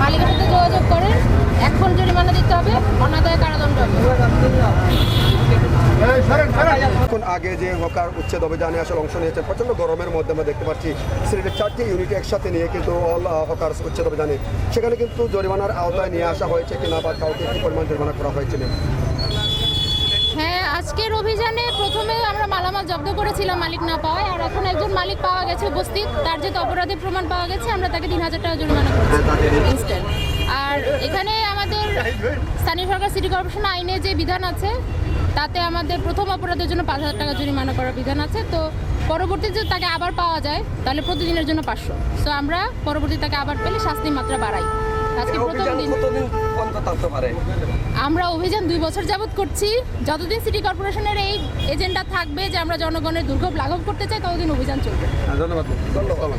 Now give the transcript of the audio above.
মালিকের সাথে যোগাযোগ করেন। এখন জরিমানা দিতে হবে, অনাদায় কারাদণ্ড এখন আগে যে হকার উচ্ছেদ অভিযানে আসলে অংশ নিয়েছেন, প্রচণ্ড গরমের মধ্যে আমরা দেখতে পাচ্ছি, সিলেটের চারটি ইউনিট একসাথে নিয়ে কিন্তু অল হকার উচ্ছেদ অভিযানে। সেখানে কিন্তু জরিমানার আওতায় নিয়ে আসা হয়েছে কিনা বা কাউকে কি পরিমাণ জরিমানা করা হয়েছিল? মালামাল জব্দ করেছিলাম মালিক না পাওয়ায় আর এখন একজন মালিক পাওয়া গেছে উপস্থিত তার যেহেতু অপরাধের প্রমাণ পাওয়া গেছে আমরা তাকে তিন হাজার টাকা জরিমানা করেছি। আর এখানে আমাদের স্থানীয় সরকার সিটি কর্পোরেশন আইনে যে বিধান আছে তাতে আমাদের প্রথম অপরাধের জন্য পাঁচ হাজার টাকা জরিমানা করার বিধান আছে। তো পরবর্তীতে যদি তাকে আবার পাওয়া যায় তাহলে প্রতিদিনের জন্য পাঁচশো। তো আমরা পরবর্তী তাকে আবার পেলে শাস্তির মাত্রা বাড়াই। আজকে প্রথম দিন। কতদিন পর্যন্ত থাকতে পারে? আমরা অভিযান দুই বছর যাবৎ করছি। যতদিন সিটি কর্পোরেশনের এই এজেন্ডা থাকবে যে আমরা জনগণের দুর্ভোগ লাঘব করতে চাই ততদিন অভিযান চলবে। ধন্যবাদ। ধন্যবাদ।